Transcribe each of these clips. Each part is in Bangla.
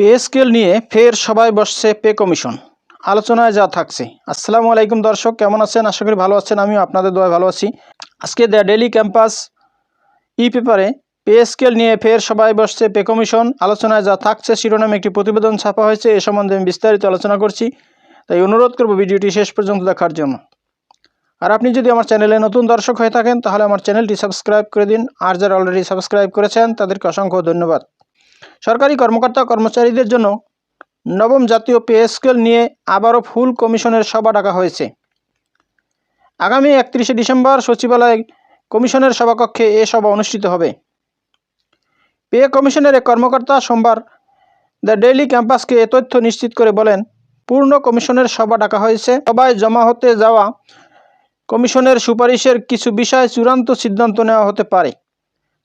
পে স্কেল নিয়ে ফের সবাই বসছে পে কমিশন। আলোচনায় যা থাকছে। আসসালামু আলাইকুম দর্শক, কেমন আছেন? আশা করি ভালো আছেন, আমিও আপনাদের দোয়ায় ভালো আছি। আজকে দ্য ডেলি ক্যাম্পাস ই পেপারে পে স্কেল নিয়ে ফের সবাই বসছে পে কমিশন। আলোচনায় যা থাকছে, শিরোনামে একটি প্রতিবেদন ছাপা হয়েছে, এ সম্বন্ধে আমি বিস্তারিত আলোচনা করছি। তাই অনুরোধ করব ভিডিওটি শেষ পর্যন্ত দেখার জন্য। আর আপনি যদি আমার চ্যানেলে নতুন দর্শক হয়ে থাকেন, তাহলে আমার চ্যানেলটি সাবস্ক্রাইব করে দিন। আর যারা অলরেডি সাবস্ক্রাইব করেছেন, তাদেরকে অসংখ্য ধন্যবাদ। সরকারি কর্মকর্তা কর্মচারীদের জন্য নবম জাতীয় পে স্কেল নিয়ে আবারও ফুল কমিশনের সভা ডাকা হয়েছে। আগামী একত্রিশে ডিসেম্বর সচিবালয় কমিশনের সভাকক্ষে এ সভা অনুষ্ঠিত হবে। পে কমিশনের এক কর্মকর্তা সোমবার দ্য ডেইলি ক্যাম্পাসকে এ তথ্য নিশ্চিত করে বলেন, পূর্ণ কমিশনের সভা ডাকা হয়েছে। সভায় জমা হতে যাওয়া কমিশনের সুপারিশের কিছু বিষয় চূড়ান্ত সিদ্ধান্ত নেওয়া হতে পারে।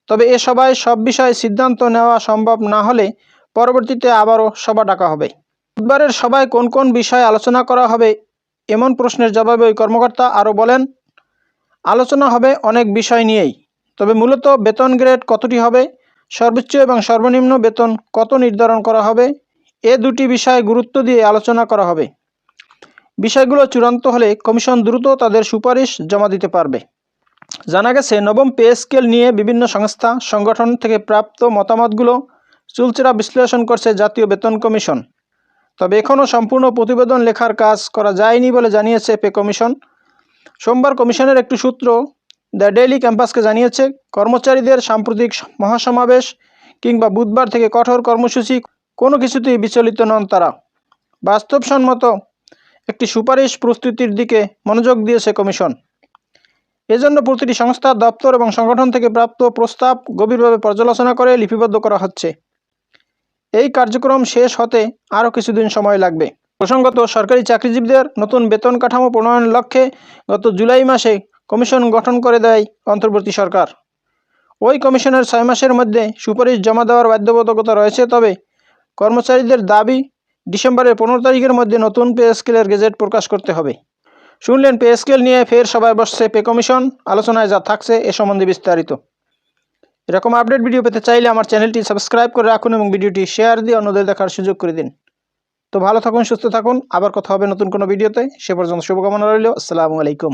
তবে এ সভায় সব বিষয়ে সিদ্ধান্ত নেওয়া সম্ভব না হলে পরবর্তীতে আবারও সভা ডাকা হবে। বুধবারের সভায় কোন কোন বিষয়ে আলোচনা করা হবে এমন প্রশ্নের জবাবে ওই কর্মকর্তা আরও বলেন, আলোচনা হবে অনেক বিষয় নিয়েই, তবে মূলত বেতন গ্রেড কতটি হবে, সর্বোচ্চ এবং সর্বনিম্ন বেতন কত নির্ধারণ করা হবে, এ দুটি বিষয়ে গুরুত্ব দিয়ে আলোচনা করা হবে। বিষয়গুলো চূড়ান্ত হলে কমিশন দ্রুত তাদের সুপারিশ জমা দিতে পারবে। জানা গেছে, নবম পে স্কেল নিয়ে বিভিন্ন সংস্থা, সংগঠন থেকে প্রাপ্ত মতামতগুলো চুলচেরা বিশ্লেষণ করছে জাতীয় বেতন কমিশন। তবে এখনও সম্পূর্ণ প্রতিবেদন লেখার কাজ করা যায়নি বলে জানিয়েছে পে কমিশন। সোমবার কমিশনের একটি সূত্র দ্য ডেইলি ক্যাম্পাসকে জানিয়েছে, কর্মচারীদের সাম্প্রতিক মহাসমাবেশ কিংবা বুধবার থেকে কঠোর কর্মসূচি কোনো কিছুতেই বিচলিত নন তারা। বাস্তবসম্মত একটি সুপারিশ প্রস্তুতির দিকে মনোযোগ দিয়েছে কমিশন। এজন্য প্রতিটি সংস্থা, দপ্তর এবং সংগঠন থেকে প্রাপ্ত প্রস্তাব গভীরভাবে পর্যালোচনা করে লিপিবদ্ধ করা হচ্ছে। এই কার্যক্রম শেষ হতে আরও কিছুদিন সময় লাগবে। প্রসঙ্গত, সরকারি চাকরিজীবীদের নতুন বেতন কাঠামো প্রণয়নের লক্ষ্যে গত জুলাই মাসে কমিশন গঠন করে দেয় অন্তর্বর্তী সরকার। ওই কমিশনের ছয় মাসের মধ্যে সুপারিশ জমা দেওয়ার বাধ্যবাধকতা রয়েছে, তবে কর্মচারীদের দাবি, ডিসেম্বরের পনেরো তারিখের মধ্যে নতুন পে স্কেলের গেজেট প্রকাশ করতে হবে। শুনলেন পে স্কেল নিয়ে ফের সবাই বসছে পে কমিশন। আলোচনায় যা থাকছে এ সম্বন্ধে বিস্তারিত। এরকম আপডেট ভিডিও পেতে চাইলে আমার চ্যানেলটি সাবস্ক্রাইব করে রাখুন এবং ভিডিওটি শেয়ার দিয়ে অন্যদের দেখার সুযোগ করে দিন। তো ভালো থাকুন, সুস্থ থাকুন। আবার কথা হবে নতুন কোনো ভিডিওতে। সে পর্যন্ত শুভকামনা রইল। আসসালামু আলাইকুম।